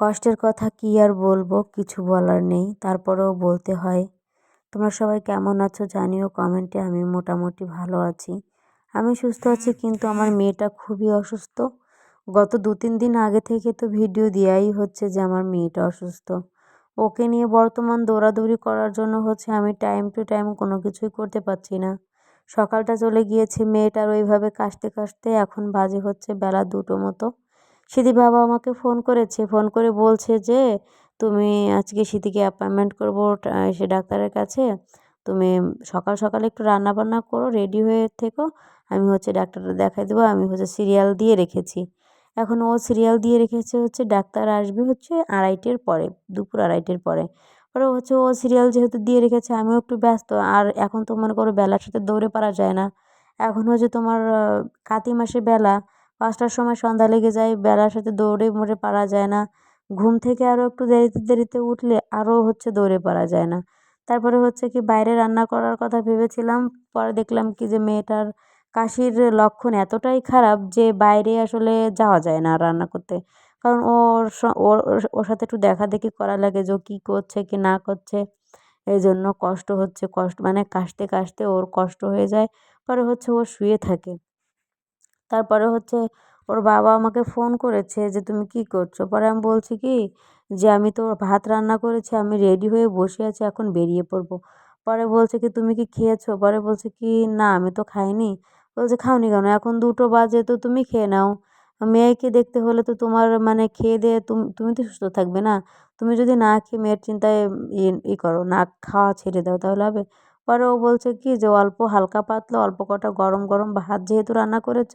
কষ্টের কথা কী আর বলব? কিছু বলার নেই। তারপরেও বলতে হয়, তোমরা সবাই কেমন আছো জানিও কমেন্টে, আমি মোটামুটি ভালো আছি। আমি সুস্থ আছি, কিন্তু আমার মেয়েটা খুবই অসুস্থ। গত দু তিন দিন আগে থেকে তো ভিডিও দেওয়াই হচ্ছে যে আমার মেয়েটা অসুস্থ। ওকে নিয়ে বর্তমান দৌড়াদৌড়ি করার জন্য হচ্ছে আমি টাইম টু টাইম কোনো কিছুই করতে পারছি না। সকালটা চলে গিয়েছে, মেয়েটার ওইভাবে কাশতে কাশতে এখন বাজে হচ্ছে বেলা দুটো মতো। সিদি বাবা আমাকে ফোন করেছে ফোন করে বলছে যে, তুমি আজকে সিদিকে অ্যাপয়েন্টমেন্ট করব সে ডাক্তারের কাছে। তুমি সকাল সকালে একটু রান্না বান্না করো রেডি হয়ে থেকো। আমি হচ্ছে ডাক্তারটা দেখাই দেবো, আমি হচ্ছে সিরিয়াল দিয়ে রেখেছি। এখন ও সিরিয়াল দিয়ে রেখেছে হচ্ছে ডাক্তার আসবে হচ্ছে আড়াইটের পরে, দুপুর আড়াইটের পরে। পরে হচ্ছে ও সিরিয়াল যেহেতু দিয়ে রেখেছে, আমিও একটু ব্যস্ত। আর এখন তো মনে করো বেলার সাথে দৌড়ে পারা যায় না। এখন হচ্ছে তোমার কাতি মাসে বেলা পাঁচটার সময় সন্ধ্যা লেগে যায়, বেলার সাথে দৌড়ে মোড়ে পারা যায় না। ঘুম থেকে আরও একটু দেরিতে দেরিতে উঠলে আরও হচ্ছে দৌড়ে পারা যায় না। তারপরে হচ্ছে কি বাইরে রান্না করার কথা ভেবেছিলাম, পরে দেখলাম কি যে মেয়েটার কাশির লক্ষণ এতটাই খারাপ যে বাইরে আসলে যাওয়া যায় না রান্না করতে। কারণ ওর ওর ওর সাথে একটু দেখা দেখি করা লাগে যে কী করছে, কি না করছে। এই জন্য কষ্ট হচ্ছে, কষ্ট মানে কাশতে কাশতে ওর কষ্ট হয়ে যায়। পরে হচ্ছে ও শুয়ে থাকে। তারপরে হচ্ছে ওর বাবা আমাকে ফোন করেছে যে, তুমি কী করছ? পরে আমি বলছি কি যে, আমি তো ভাত রান্না করেছি, আমি রেডি হয়ে বসে আছি, এখন বেরিয়ে পড়ব। পরে বলছে কি, তুমি কি খেয়েছো? পরে বলছে কি, না, আমি তো খাইনি। বলছে, খাওনি কেন? এখন দুটো বাজে, তো তুমি খেয়ে নাও। মেয়েকে দেখতে হলে তো তোমার মানে খেয়ে দিয়ে তুমি তুমি তো সুস্থ থাকবে না। তুমি যদি না খেয়ে মেয়ের চিন্তায় ই করো, না খাওয়া ছেড়ে দাও, তাহলে হবে। পরে ও বলছে কি যে, অল্প, হালকা, পাতলা, অল্প কটা গরম গরম ভাত যেহেতু রান্না করেছ,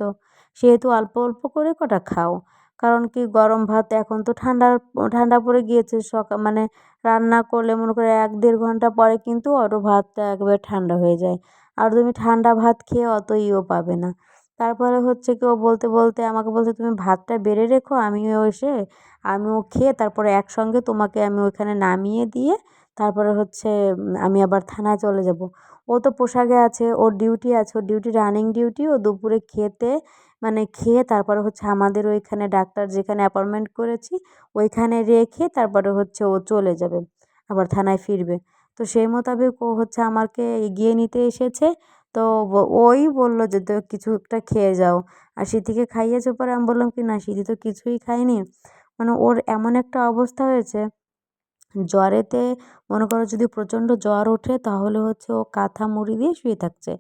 সেহেতু অল্প অল্প করে কটা খাও। কারণ কি গরম ভাত এখন তো ঠান্ডার ঠান্ডা পড়ে গিয়েছে সকাল মানে রান্না করলে মনে করে এক দেড় ঘণ্টা পরে কিন্তু আরও ভাতটা একবারে ঠান্ডা হয়ে যায়। আর তুমি ঠান্ডা ভাত খেয়ে অত ইও পাবে না। তারপরে হচ্ছে কি ও বলতে বলতে আমাকে বলছে, তুমি ভাতটা বেড়ে রেখো, আমিও এসে, আমিও খেয়ে তারপরে একসঙ্গে তোমাকে আমি ওইখানে নামিয়ে দিয়ে তারপরে হচ্ছে আমি আবার থানায় চলে যাব। ও তো পোশাকে আছে, ওর ডিউটি আছে, ওর ডিউটি রানিং ডিউটি ও দুপুরে খেতে মানে খেয়ে তারপরে হচ্ছে আমাদের ওইখানে ডাক্তার যেখানে অ্যাপয়েন্টমেন্ট করেছি, ওইখানে রেখে তারপরে হচ্ছে ও চলে যাবে, আবার থানায় ফিরবে। তো সেই মোতাবেক ও হচ্ছে আমাকে এগিয়ে নিতে এসেছে। তো ওই বলল যে, তো কিছু একটা খেয়ে যাও। আর সিদ্ধিকে খাইয়েছে? পরে আমি বললাম, কি না, সিদ্ধি তো কিছুই খায়নি। মানে ওর এমন একটা অবস্থা হয়েছে জ্বরেতে, মনে করো যদি প্রচণ্ড জ্বর ওঠে, তাহলে হচ্ছে ও কাঁথা মুড়ি দিয়ে শুয়ে থাকছে।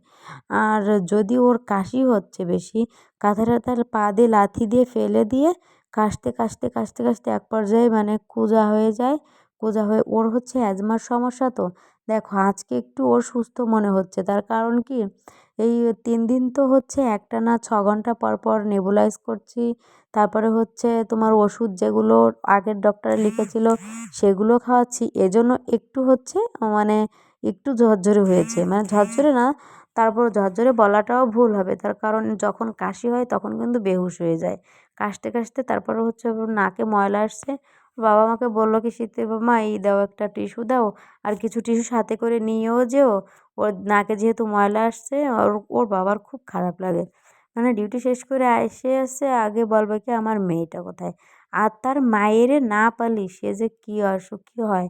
আর যদি ওর কাশি হচ্ছে বেশি, কাঁথাটা তার পা দিয়ে লাথি দিয়ে ফেলে দিয়ে কাশতে কাশতে কাশতে কাশতে এক পর্যায়ে মানে কুঁজা হয়ে যায়। কুঁজা হয়ে, ওর হচ্ছে অ্যাজমার সমস্যা তো। দেখো, আজকে একটু ওর সুস্থ মনে হচ্ছে। তার কারণ কি? এই তিন দিন তো হচ্ছে একটানা ছ ঘণ্টা পর পর নেবুলাইজ করছি। তারপরে হচ্ছে তোমার ওষুধ যেগুলো আগের ডক্টরে লিখেছিল সেগুলো খাওয়াচ্ছি। এজন্য একটু হচ্ছে মানে একটু ঝরঝরে হয়েছে। মানে ঝরঝরে না, তারপর ঝরঝরে বলাটাও ভুল হবে। তার কারণ যখন কাশি হয় তখন কিন্তু বেহুশ হয়ে যায়। কাশতে কাশতে তারপরে হচ্ছে নাকে ময়লা আসছে। বাবা আমাকে বলল কি, শীতের মা এই দাও একটা টিস্যু দাও, আর কিছু টিস্যু সাথে করে নিয়েও যেও। ওর নাকে যেহেতু ময়লা আসছে, ওর ওর বাবার খুব খারাপ লাগে। মানে ডিউটি শেষ করে এসে এসে আগে বলবে কি, আমার মেয়েটা কোথায়? আর তার মায়েরে না পালি সে যে কী অসুখী হয়?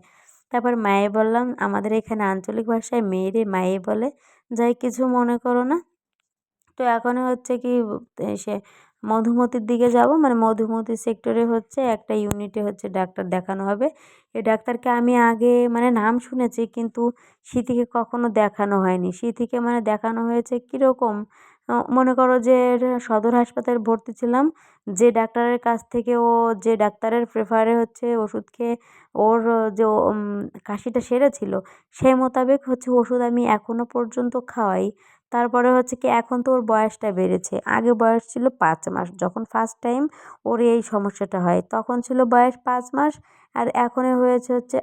তারপর মায়ে বললাম, আমাদের এখানে আঞ্চলিক ভাষায় মেয়েরে মায়ে বলে, যাই কিছু মনে করো না। তো এখন হচ্ছে কি সে মধুমতির দিকে যাব। মানে মধুমতি সেক্টরে হচ্ছে একটা ইউনিটে হচ্ছে ডাক্তার দেখানো হবে। এই ডাক্তারকে আমি আগে মানে নাম শুনেছি, কিন্তু সিথিকে কখনও দেখানো হয়নি। সিথিকে মানে দেখানো হয়েছে কীরকম? মনে করো যে সদর হাসপাতালে ভর্তি ছিলাম। যে ডাক্তারের কাছ থেকে ও, যে ডাক্তারের প্রেফারে হচ্ছে ওষুধ খেয়ে ওর যে কাশিটা সেরেছিল সেই মোতাবেক হচ্ছে ওষুধ আমি এখনও পর্যন্ত খাওয়াই। তারপরে হচ্ছে কি, এখন তো ওর বয়সটা বেড়েছে। আগে বয়স ছিল পাঁচ মাস। যখন ফার্স্ট টাইম ওর এই সমস্যাটা হয়, তখন ছিল বয়স পাঁচ মাস আর এখনে হয়েছে হচ্ছে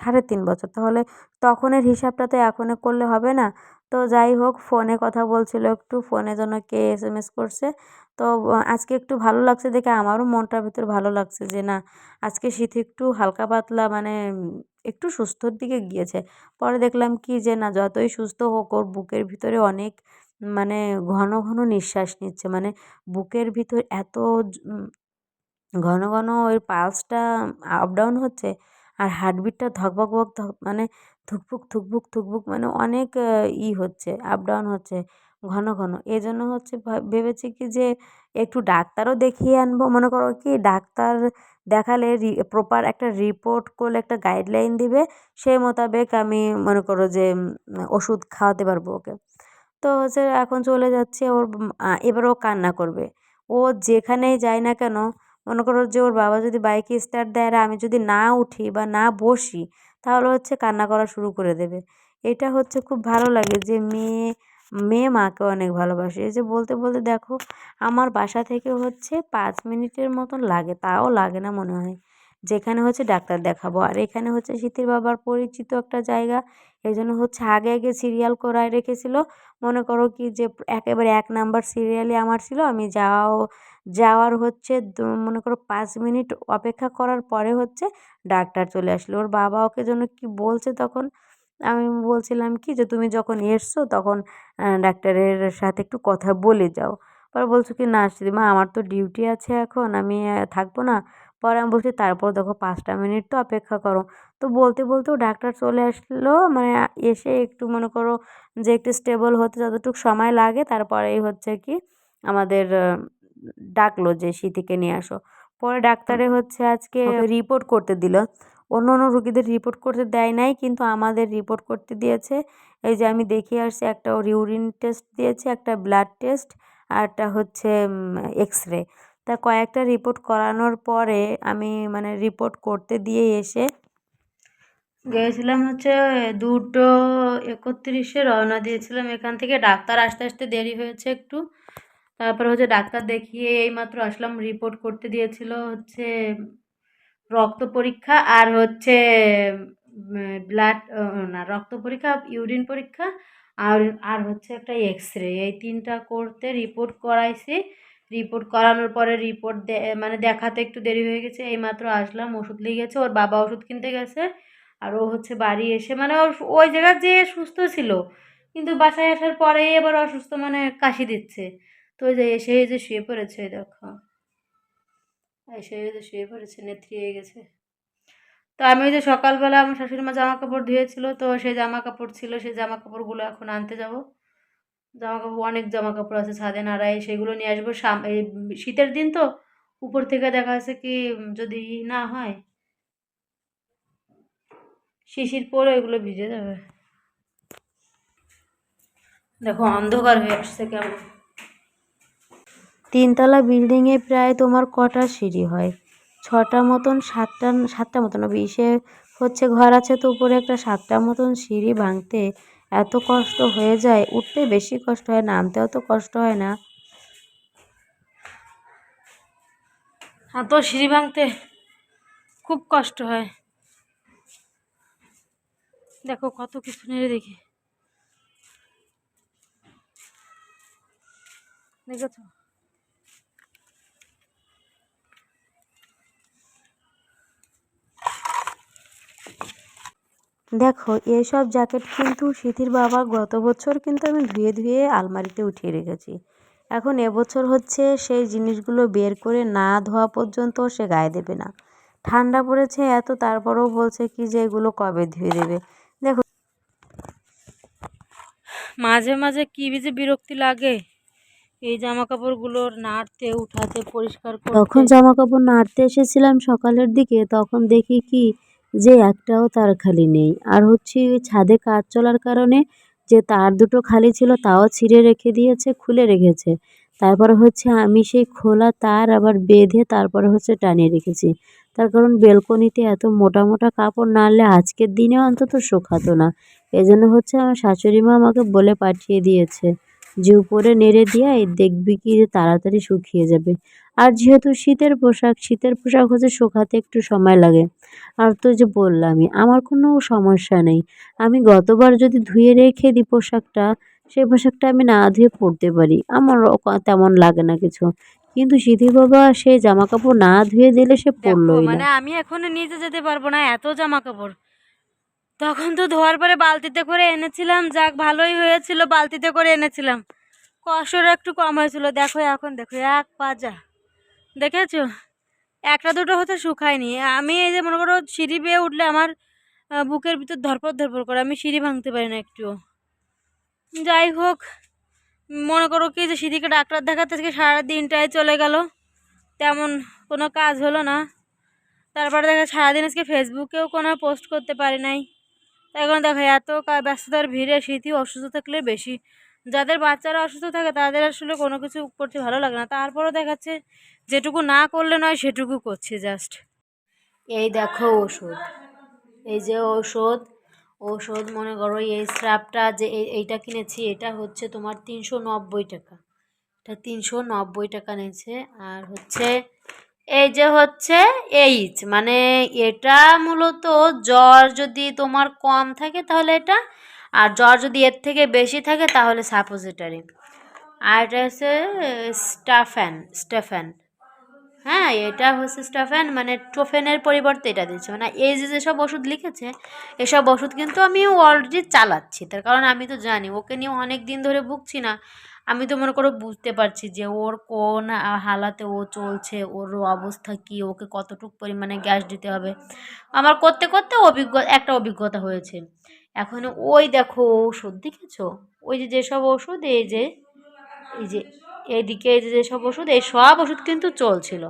সাড়ে তিন বছর। তাহলে তখনের হিসাবটা তো এখনে করলে হবে না। তো যাই হোক, ফোনে কথা বলছিল একটু, ফোনে যেন কে এস এম এস করছে। তো আজকে একটু ভালো লাগছে দেখে আমারও মনটার ভিতর ভালো লাগছে যে না, আজকে শীত একটু হালকা পাতলা মানে একটু সুস্থর দিকে গিয়েছে। পরে দেখলাম কি যে না, যতই সুস্থ হোক ওর বুকের ভিতরে অনেক মানে ঘন ঘন নিঃশ্বাস নিচ্ছে। মানে বুকের ভিতর এত ঘন ঘন ওই পালসটা আপ ডাউন হচ্ছে। আর হার্টবিটটা ধকবক বক ধক মানে ধুকপুক থুকপুক থুকপুক মানে অনেক ই হচ্ছে আপ ডাউন হচ্ছে, ঘন ঘন। এই জন্য হচ্ছে ভেবেছি কি যে একটু ডাক্তারও দেখিয়ে আনব। মনে করো কি, ডাক্তার দেখালে প্রপার একটা রিপোর্ট করলে একটা গাইডলাইন দিবে, সেই মোতাবেক আমি মনে করো যে ওষুধ খাওয়াতে পারব ওকে। তো হচ্ছে এখন চলে যাচ্ছে, ওর এবার ও কান্না করবে। ও যেখানেই যায় না কেন মনে করো যে ওর বাবা যদি বাইকে স্টার্ট দেয় আর আমি যদি না উঠি বা না বসি, তাহলে হচ্ছে কান্না করা শুরু করে দেবে। এটা হচ্ছে খুব ভালো লাগে যে মেয়ে মেয়ে মাকে অনেক ভালোবাসে। এই যে বলতে বলতে দেখো, আমার বাসা থেকে হচ্ছে পাঁচ মিনিটের মতন লাগে, তাও লাগে না মনে হয়। যেখানে হচ্ছে ডাক্তার দেখাবো। আর এখানে হচ্ছে শীতের বাবার পরিচিত একটা জায়গা, এই জন্য হচ্ছে আগে আগে সিরিয়াল করায় রেখেছিল। মনে করো কি যে একেবারে এক নাম্বার সিরিয়ালে আমার ছিল, আমি যাও যাওয়ার হচ্ছে মনে করো পাঁচ মিনিট অপেক্ষা করার পরে হচ্ছে ডাক্তার চলে আসলো। ওর বাবা ওকে জন্য কি বলছে তখন? আমি বলছিলাম কি যে, তুমি যখন এসছো তখন ডাক্তারের সাথে একটু কথা বলে যাও। পরে বলছো কি, না মা, আমার তো ডিউটি আছে এখন, আমি থাকব না। পরে আমি বলছি, তারপর দেখো পাঁচটা মিনিট তো অপেক্ষা করো। তো বলতে, বলতেও ডাক্তার চলে আসলো মানে এসে একটু মনে করো যে, একটু স্টেবল হতে যতটুকু সময় লাগে, তারপরেই হচ্ছে কি আমাদের ডাকলো যে সিথিকে নিয়ে আসো। পরে ডাক্তারে হচ্ছে আজকে রিপোর্ট করতে দিল। অন্য অন্য রুগীদের রিপোর্ট করতে দেয় নাই কিন্তু আমাদের রিপোর্ট করতে দিয়েছে। এই যে আমি দেখিয়ে আসছি একটা ওর ইউরিন টেস্ট দিয়েছে একটা ব্লাড টেস্ট আর একটা হচ্ছে এক্স রে তা কয়েকটা রিপোর্ট করানোর পরে আমি মানে রিপোর্ট করতে দিয়ে এসে গিয়েছিলাম হচ্ছে দুটো একত্রিশে রওনা দিয়েছিলাম। এখান থেকে ডাক্তার আসতে আসতে দেরি হয়েছে একটু। তারপরে হচ্ছে ডাক্তার দেখিয়ে এইমাত্র আসলাম রিপোর্ট করতে দিয়েছিল হচ্ছে রক্ত পরীক্ষা আর হচ্ছে ব্লাড না, রক্ত পরীক্ষা ইউরিন পরীক্ষা আর আর হচ্ছে একটা এক্স রে এই তিনটা করতে রিপোর্ট করাইছি। রিপোর্ট করানোর পরে রিপোর্ট মানে দেখাতে একটু দেরি হয়ে গেছে, এইমাত্র আসলাম, ওষুধ নিয়ে গেছে ওর বাবা ওষুধ কিনতে গেছে আর ও হচ্ছে বাড়ি এসে মানে ওর ওই জায়গার যে সুস্থ ছিল, কিন্তু বাসায় আসার পরেই এবার অসুস্থ মানে কাশি দিচ্ছে। তো যে এসে যে শুয়ে পড়েছে দেখো। এসে যে শুয়ে পড়েছে, নেত্রী হয়ে গেছে। তো আমি ওই যে সকালবেলা আমার শাশুড়ি মা জামা কাপড় ধুয়েছিল, তো সেই জামা কাপড় ছিল, সেই জামা কাপড়গুলো এখন আনতে যাব। জামা কাপড় অনেক জামা কাপড় আছে, ছাদে নাড়াই, সেগুলো নিয়ে আসব এই শীতের দিন তো, উপর থেকে দেখা যাচ্ছে কি যদি না হয়, শিশির পরে এগুলো ভিজে যাবে। দেখো অন্ধকার হয়ে আসছে কেমন। তিনতলা বিল্ডিংয়ে প্রায় তোমার কটা সিঁড়ি হয়? ছটা মতন, সাতটা সাতটা মতন বিশে হচ্ছে ঘর আছে তো উপরে একটা সাতটা মতন সিঁড়ি ভাঙতে এত কষ্ট হয়ে যায়, উঠতে বেশি কষ্ট হয়, নামতেও তো কষ্ট হয় না। এত সিঁড়ি ভাঙতে খুব কষ্ট হয়। দেখো কত কিছু নেড়ে দেখি। দেখেছ? দেখো এইসব জ্যাকেট কিন্তু সিথির বাবা গত বছর কিন্তু আমি ধুয়ে ধুয়ে আলমারিতে উঠিয়ে রেখেছি। এখন এবছর হচ্ছে সেই জিনিসগুলো বের করে না ধোয়া পর্যন্ত সে গায়ে দেবে না। ঠান্ডা পড়েছে এত তারপরেও বলছে কি যে এগুলো কবে ধুয়ে দেবে? দেখো। মাঝে মাঝে কী যে বিরক্তি লাগে। এই জামা কাপড়গুলোর নাড়তে উঠাতে পরিষ্কার তখন জামা কাপড় নাড়তে এসেছিলাম সকালের দিকে তখন দেখি কি যে একটাও তার খালি নেই। আর হচ্ছে ছাদে কাজ চলার কারণে যে তার দুটো খালি ছিল তাও ছিঁড়ে রেখে দিয়েছে, খুলে রেখেছে। তারপরে হচ্ছে আমি সেই খোলা তার আবার বেঁধে তারপরে হচ্ছে টানিয়ে রেখেছি। তার কারণ বেলকনিতে এত মোটা মোটা কাপড় নাড়লে আজকের দিনে অন্তত শুকাতো না। এই জন্য হচ্ছে আমার শাশুড়ি মা আমাকে বলে পাঠিয়ে দিয়েছে যে উপরে নেড়ে দিয়ে দেখবি কি যে তাড়াতাড়ি শুকিয়ে যাবে। আর যেহেতু শীতের পোশাক শীতের পোশাক হচ্ছে শুকাতে একটু সময় লাগে। আর তো যে বললামই আমার কোনো সমস্যা নেই। আমি গতবার যদি ধুয়ে রেখে দিই পোশাকটা সেই পোশাকটা আমি না ধুয়ে পরতে পারি। আমার তেমন লাগে না কিছু। কিন্তু সিধি বাবা সেই জামা কাপড় না ধুয়ে দিলে সে পরলোই মানে আমি এখনও নিতে যেতে পারব না এত জামা কাপড় তখন তো ধোয়ার পরে বালতিতে করে এনেছিলাম যাক ভালোই হয়েছিল বালতিতে করে এনেছিলাম। কষ্টটা একটু কম হয়েছিল। দেখো এখন দেখো এক পাজা। দেখেছ? একটা দুটো হতে শুকায়নি। আমি এই যে মনে করো সিঁড়ি বেয়ে উঠলে আমার বুকের ভিতর ধরপর ধরপর করে, আমি সিঁড়ি ভাঙতে পারি না একটুও। যাই হোক, মনে করো কি যে সিঁড়িকে ডাক্তার দেখাতে আজকে সারা দিনটাই চলে গেল। তেমন কোনো কাজ হলো না। তারপরে দেখা সারাদিন আজকে ফেসবুকেও কোনো পোস্ট করতে পারি নাই। এখন দেখো এত ব্যস্ততার ভিড়ে শীতই অসুস্থ থাকলে বেশি। যাদের বাচ্চারা অসুস্থ থাকে তাদের আসলে কোনো কিছু করতে ভালো লাগে না। তারপরও দেখাচ্ছে যেটুকু না করলে নয়, সেটুকু করছি জাস্ট এই দেখো ওষুধ। এই যে ওষুধ ওষুধ মনে করো এই স্রাবটা যে এই- এইটা কিনেছি, এটা হচ্ছে তোমার তিনশো নব্বই টাকা। এটা তিনশো নব্বই টাকা নিয়েছে, আর হচ্ছে এই যে হচ্ছে এইচ মানে এটা মূলত জ্বর যদি তোমার কম থাকে তাহলে এটা, আর জ্বর যদি এর থেকে বেশি থাকে তাহলে সাপোজিটারি আর এটা হচ্ছে স্টাফ্যান স্টেফ্যান হ্যাঁ এটা হচ্ছে স্টাফেন মানে টোফেনের পরিবর্তে এটা দিচ্ছে মানে এই যে যেসব ওষুধ লিখেছে, এসব ওষুধ কিন্তু আমি অলরেডি চালাচ্ছি। তার কারণ আমি তো জানি, ওকে নিয়ে অনেক দিন ধরে ভুগছি না। আমি তো মনে করো বুঝতে পারছি যে ওর কোন হালাতে ও চলছে, ওর অবস্থা কি, ওকে কতটুকু পরিমাণে গ্যাস দিতে হবে। আমার করতে করতে অভিজ্ঞ, একটা অভিজ্ঞতা হয়েছে। এখন ওই দেখো, ওষুধ দেখেছ? ওই যে যেসব ওষুধ, এই যে এই যে যে যেসব ওষুধ, এই সব ওষুধ কিন্তু চলছিল।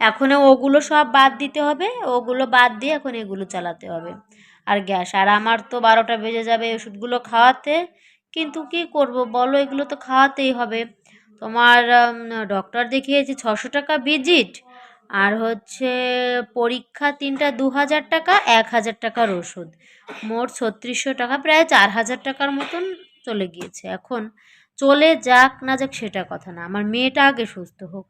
এখন ওগুলো সব বাদ দিতে হবে, ওগুলো বাদ দিয়ে এখন এগুলো চালাতে হবে। আর গ্যাস, আর আমার তো বারোটা বেজে যাবে ওষুধগুলো খাওয়াতে, কিন্তু কি করব বলো? এগুলো তো খাওয়াতেই হবে। তোমার ডক্টর দেখিয়েছি ছশো টাকা ভিজিট আর হচ্ছে পরীক্ষা তিনটা দু হাজার টাকা, এক হাজার টাকার ওষুধ। মোট ছত্রিশশো টাকা, প্রায় চার হাজার টাকার মতন চলে গিয়েছে। এখন চলে যাক না যাক সেটা কথা না। আমার মেয়েটা আগে সুস্থ হোক।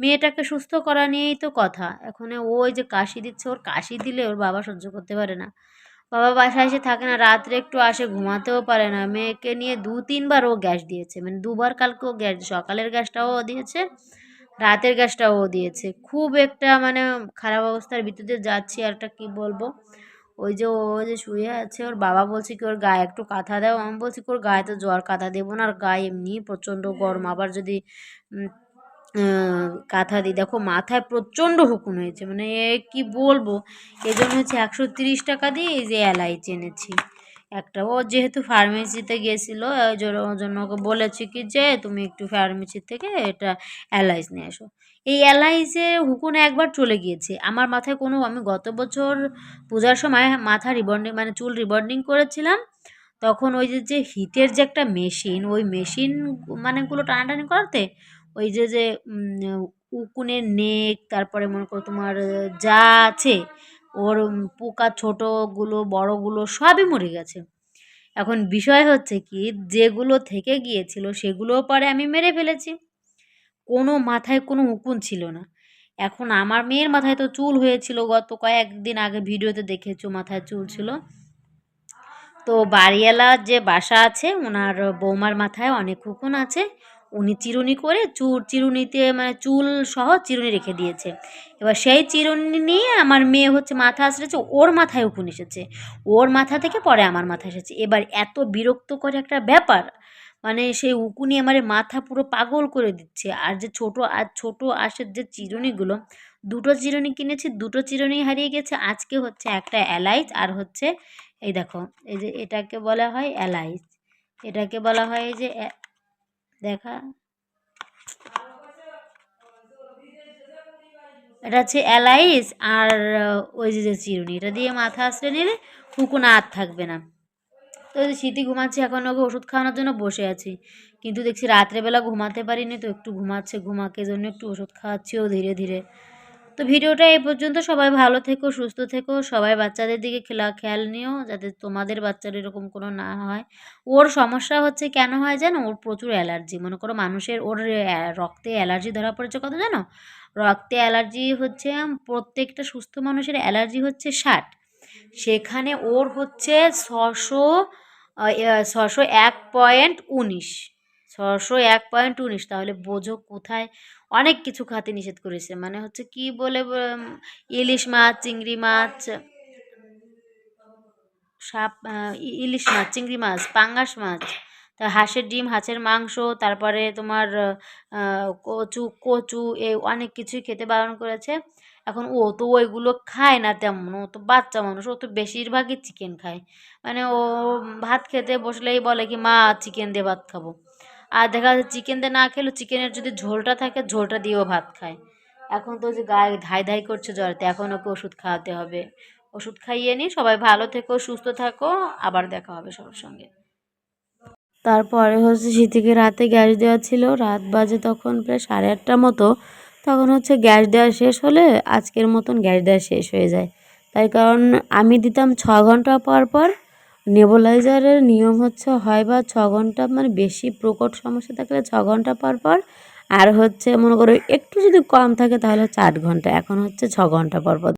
মেয়েটাকে সুস্থ করা নিয়েই তো কথা। এখন ওই যে কাশি দিচ্ছে, ওর কাশি দিলে ওর বাবা সহ্য করতে পারে না। বাবা বাসায় এসে থাকে না, রাত্রে একটু আসে, ঘুমাতেও পারে না। মেয়েকে নিয়ে দু তিনবার ও গ্যাস দিয়েছে। মানে দুবার কালকেও গ্যাস, সকালের গ্যাসটাও দিয়েছে, রাতের গ্যাসটাও দিয়েছে। খুব একটা মানে খারাপ অবস্থার ভিতরে যাচ্ছি আর একটা কী বলব? ওই যে ও যে শুয়ে আছে ওর বাবা বলছে কি ওর গায়ে একটু কাঁথা দাও। আমি বলছি কি ওর গায়ে তো জ্বর কাঁথা দেবো না আর গায়ে এমনি প্রচণ্ড গরম। আবার যদি কাঁথা দিই। দেখো মাথায় প্রচণ্ড হুকুন হয়েছে। মানে এ কি বলব? এই জন্য হচ্ছে একশো তিরিশ টাকা দিয়ে এই যে এলাইচ এনেছি। একটা ও যেহেতু ফার্মেসিতে গিয়েছিল ওই জন্য ওকে বলেছি কি যে তুমি একটু ফার্মেসি থেকে এটা এলাইচ নিয়ে এসো। এই এলাইচের হুকুন একবার চলে গিয়েছে। আমার মাথায় কোনো, আমি গত বছর পূজার সময় মাথা রিবন্ডিং মানে চুল রিবন্ডিং করেছিলাম। তখন ওই যে যে হিটের যে একটা মেশিন, ওই মেশিন মানেগুলো টানাটানি করতে, ওই যে যে উকুনের নেক, তারপরে মনে করো তোমার যা আছে, ওর পোকা ছোটোগুলো, বড়গুলো সবই মরে গেছে। এখন বিষয় হচ্ছে কি, যেগুলো থেকে গিয়েছিল সেগুলোও পরে আমি মেরে ফেলেছি। কোনো মাথায় কোনো উকুন ছিল না। এখন আমার মেয়ের মাথায় তো চুল হয়েছিল, গত কয়েকদিন আগে ভিডিওতে দেখেছ মাথায় চুল ছিল। তো বাড়িওয়ালার যে বাসা আছে ওনার বৌমার মাথায় অনেক উকুন আছে। উনি চিরুনি করে চুল চিরুনিতে মানে চুল সহ চিরুনি রেখে দিয়েছে। এবার সেই চিরুনি নিয়ে আমার মেয়ে হচ্ছে মাথা আসলেছে ওর মাথায় উকুন এসেছে। ওর মাথা থেকে পরে আমার মাথা এসেছে। এবার এত বিরক্তকর একটা ব্যাপার মানে সেই উকুনি আমার মাথা পুরো পাগল করে দিচ্ছে। আর যে ছোট আর ছোট আশের যে চিরুনিগুলো, দুটো চিরুনি কিনেছি, দুটো চিরুনি হারিয়ে গেছে। আজকে হচ্ছে একটা এলাইচ আর হচ্ছে এই দেখো, এই যে এটাকে বলা হয় এলাইচ। এটাকে বলা হয় এই যে দেখা। এটা হচ্ছে এলাইচ আর ওই যে চিরুনি, এটা দিয়ে মাথা আসলে নিলে হুকুনা আর থাকবে না। তো স্মৃতি ঘুমাচ্ছে, এখন ওকে ওষুধ খাওয়ানোর জন্য বসে আছি। কিন্তু দেখছি রাত্রেবেলা ঘুমাতে পারিনি, তো একটু ঘুমাচ্ছে, ঘুমাকে জন্য একটু ওষুধ খাওয়াচ্ছিও ধীরে ধীরে। তো ভিডিওটা এই পর্যন্ত, সবাই ভালো থেকো, সুস্থ থেকো, সবাই বাচ্চাদের দিকে খেলা, খেয়াল নিও, যাতে তোমাদের বাচ্চার এরকম কোনো না হয়। ওর সমস্যা হচ্ছে কেন হয় জানো? ওর প্রচুর অ্যালার্জি। মনে করো মানুষের, ওর রক্তে অ্যালার্জি ধরা পড়েছে কত জানো? রক্তে অ্যালার্জি হচ্ছে, প্রত্যেকটা সুস্থ মানুষের অ্যালার্জি হচ্ছে ষাট। সেখানে ওর হচ্ছে ছশো ছশো এক পয়েন্ট উনিশ। ছশো এক পয়েন্ট উনিশ, তাহলে বোঝো কোথায় অনেক কিছু খাতে নিষেধ করেছে। মানে হচ্ছে কি বলে ইলিশ মাছ, চিংড়ি মাছ, সাপ ইলিশ মাছ, চিংড়ি মাছ, পাঙ্গাস মাছ, তা হাঁসের ডিম, হাঁসের মাংস, তারপরে তোমার কচু কচু, এ, অনেক কিছুই খেতে বারণ করেছে। এখন ও তো ওইগুলো খায় না তেমন, ও তো বাচ্চা মানুষ, ও তো বেশিরভাগই চিকেন খায়। মানে ও ভাত খেতে বসলেই বলে কি, মা চিকেন দিয়ে ভাত খাব। আর দেখা যাচ্ছে চিকেন দিয়ে না খেলেও চিকেনের যদি ঝোলটা থাকে, ঝোলটা দিয়েও ভাত খায়। এখন তো যে গায়ে ধাই ধাই করছে জ্বরতে, এখন ওকে ওষুধ খাওয়াতে হবে। ওষুধ খাইয়ে নিই সবাই ভালো থেকো, সুস্থ থাকো, আবার দেখা হবে সবার সঙ্গে। তারপরে হচ্ছে শীতিকে রাতে গ্যাস দেওয়া ছিল, রাত বাজে তখন প্রায় সাড়ে আটটার মতো। তখন হচ্ছে গ্যাস দেওয়া শেষ হলে আজকের মতন গ্যাস দেওয়া শেষ হয়ে যায়। তাই কারণ আমি দিতাম ছ ঘণ্টা পর পর নেবুলাইজারের নিয়ম হচ্ছে হয় বা ছ ঘণ্টা মানে বেশি প্রকট সমস্যা থাকলে ছ ঘণ্টা পর পর। আর হচ্ছে মনে করো একটু যদি কম থাকে তাহলে হচ্ছে আট ঘণ্টা। এখন হচ্ছে ছ ঘণ্টা পর পর।